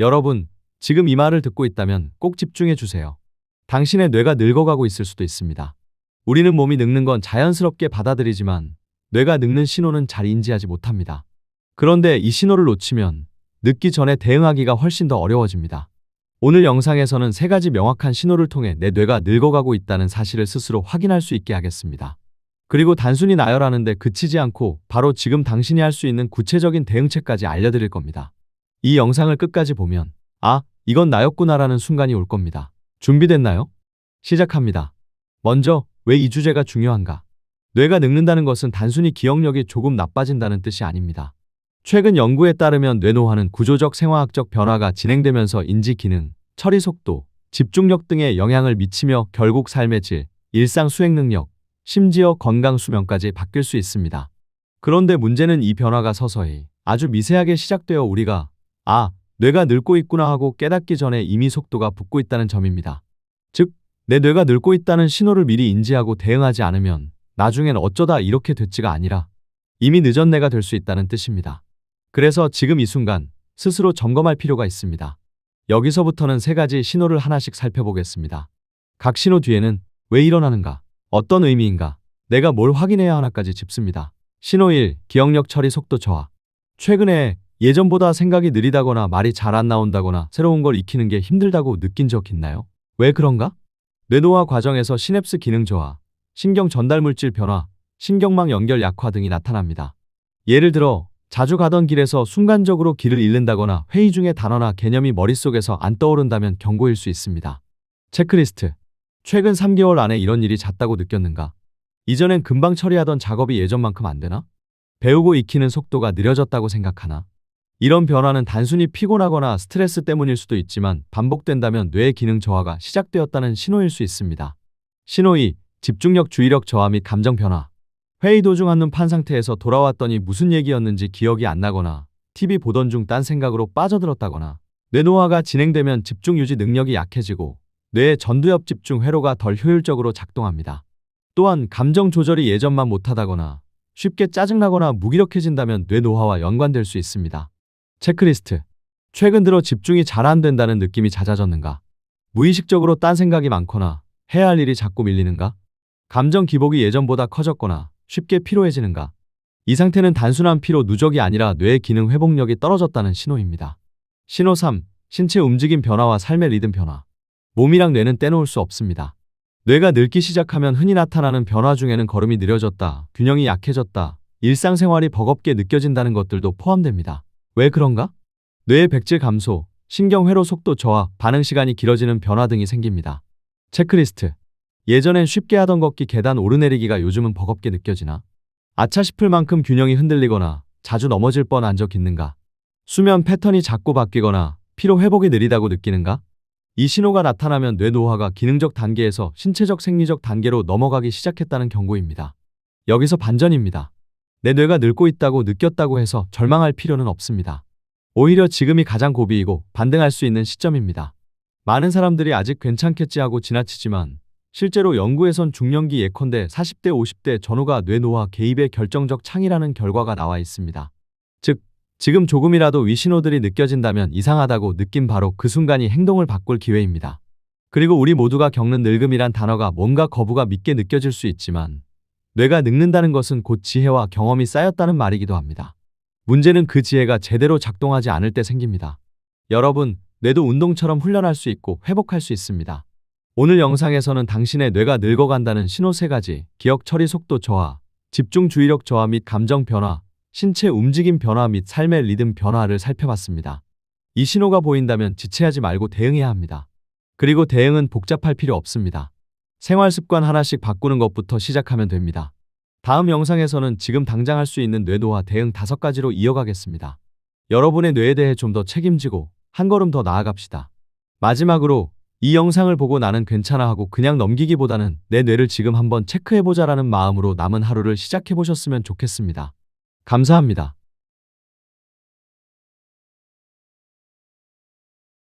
여러분, 지금 이 말을 듣고 있다면 꼭 집중해 주세요. 당신의 뇌가 늙어가고 있을 수도 있습니다. 우리는 몸이 늙는 건 자연스럽게 받아들이지만 뇌가 늙는 신호는 잘 인지하지 못합니다. 그런데 이 신호를 놓치면 늙기 전에 대응하기가 훨씬 더 어려워집니다. 오늘 영상에서는 세 가지 명확한 신호를 통해 내 뇌가 늙어가고 있다는 사실을 스스로 확인할 수 있게 하겠습니다. 그리고 단순히 나열하는데 그치지 않고 바로 지금 당신이 할 수 있는 구체적인 대응책까지 알려드릴 겁니다. 이 영상을 끝까지 보면 아, 이건 나였구나라는 순간이 올 겁니다. 준비됐나요? 시작합니다. 먼저 왜 이 주제가 중요한가? 뇌가 늙는다는 것은 단순히 기억력이 조금 나빠진다는 뜻이 아닙니다. 최근 연구에 따르면 뇌노화는 구조적 생화학적 변화가 진행되면서 인지 기능, 처리 속도, 집중력 등에 영향을 미치며 결국 삶의 질, 일상 수행 능력, 심지어 건강 수명까지 바뀔 수 있습니다. 그런데 문제는 이 변화가 서서히 아주 미세하게 시작되어 우리가 아, 뇌가 늙고 있구나 하고 깨닫기 전에 이미 속도가 붙고 있다는 점입니다. 즉, 내 뇌가 늙고 있다는 신호를 미리 인지하고 대응하지 않으면 나중엔 어쩌다 이렇게 됐지가 아니라 이미 늦었네가 될 수 있다는 뜻입니다. 그래서 지금 이 순간 스스로 점검할 필요가 있습니다. 여기서부터는 세 가지 신호를 하나씩 살펴보겠습니다. 각 신호 뒤에는 왜 일어나는가, 어떤 의미인가, 내가 뭘 확인해야 하나까지 짚습니다. 신호 1. 기억력 처리 속도 저하. 최근에 예전보다 생각이 느리다거나 말이 잘 안 나온다거나 새로운 걸 익히는 게 힘들다고 느낀 적 있나요? 왜 그런가? 뇌노화 과정에서 시냅스 기능 저하, 신경 전달 물질 변화, 신경망 연결 약화 등이 나타납니다. 예를 들어 자주 가던 길에서 순간적으로 길을 잃는다거나 회의 중에 단어나 개념이 머릿속에서 안 떠오른다면 경고일 수 있습니다. 체크리스트. 최근 3개월 안에 이런 일이 잦다고 느꼈는가? 이전엔 금방 처리하던 작업이 예전만큼 안 되나? 배우고 익히는 속도가 느려졌다고 생각하나? 이런 변화는 단순히 피곤하거나 스트레스 때문일 수도 있지만 반복된다면 뇌의 기능 저하가 시작되었다는 신호일 수 있습니다. 신호 2. 집중력 주의력 저하 및 감정 변화. 회의 도중 한눈 판 상태에서 돌아왔더니 무슨 얘기였는지 기억이 안 나거나 TV 보던 중 딴 생각으로 빠져들었다거나 뇌노화가 진행되면 집중 유지 능력이 약해지고 뇌의 전두엽 집중 회로가 덜 효율적으로 작동합니다. 또한 감정 조절이 예전만 못하다거나 쉽게 짜증나거나 무기력해진다면 뇌노화와 연관될 수 있습니다. 체크리스트. 최근 들어 집중이 잘 안 된다는 느낌이 잦아졌는가? 무의식적으로 딴 생각이 많거나 해야 할 일이 자꾸 밀리는가? 감정 기복이 예전보다 커졌거나 쉽게 피로해지는가? 이 상태는 단순한 피로 누적이 아니라 뇌의 기능 회복력이 떨어졌다는 신호입니다. 신호 3. 신체 움직임 변화와 삶의 리듬 변화. 몸이랑 뇌는 떼놓을 수 없습니다. 뇌가 늙기 시작하면 흔히 나타나는 변화 중에는 걸음이 느려졌다, 균형이 약해졌다, 일상생활이 버겁게 느껴진다는 것들도 포함됩니다. 왜 그런가? 뇌의 백질 감소, 신경 회로 속도 저하, 반응 시간이 길어지는 변화 등이 생깁니다. 체크리스트. 예전엔 쉽게 하던 걷기 계단 오르내리기가 요즘은 버겁게 느껴지나? 아차 싶을 만큼 균형이 흔들리거나 자주 넘어질 뻔한 적 있는가? 수면 패턴이 자꾸 바뀌거나 피로 회복이 느리다고 느끼는가? 이 신호가 나타나면 뇌 노화가 기능적 단계에서 신체적 생리적 단계로 넘어가기 시작했다는 경고입니다. 여기서 반전입니다. 내 뇌가 늙고 있다고 느꼈다고 해서 절망할 필요는 없습니다. 오히려 지금이 가장 고비이고 반등할 수 있는 시점입니다. 많은 사람들이 아직 괜찮겠지 하고 지나치지만 실제로 연구에선 중년기 예컨대 40대 50대 전후가 뇌노화 개입의 결정적 창이라는 결과가 나와 있습니다. 즉, 지금 조금이라도 위신호들이 느껴진다면 이상하다고 느낀 바로 그 순간이 행동을 바꿀 기회입니다. 그리고 우리 모두가 겪는 늙음이란 단어가 뭔가 거부가 믿게 느껴질 수 있지만 뇌가 늙는다는 것은 곧 지혜와 경험이 쌓였다는 말이기도 합니다. 문제는 그 지혜가 제대로 작동하지 않을 때 생깁니다. 여러분, 뇌도 운동처럼 훈련할 수 있고 회복할 수 있습니다. 오늘 영상에서는 당신의 뇌가 늙어간다는 신호 세 가지, 기억 처리 속도 저하, 집중 주의력 저하 및 감정 변화, 신체 움직임 변화 및 삶의 리듬 변화를 살펴봤습니다. 이 신호가 보인다면 지체하지 말고 대응해야 합니다. 그리고 대응은 복잡할 필요 없습니다. 생활 습관 하나씩 바꾸는 것부터 시작하면 됩니다. 다음 영상에서는 지금 당장 할 수 있는 뇌노화 대응 다섯 가지로 이어가겠습니다. 여러분의 뇌에 대해 좀 더 책임지고 한 걸음 더 나아갑시다. 마지막으로 이 영상을 보고 나는 괜찮아 하고 그냥 넘기기보다는 내 뇌를 지금 한번 체크해보자라는 마음으로 남은 하루를 시작해보셨으면 좋겠습니다. 감사합니다.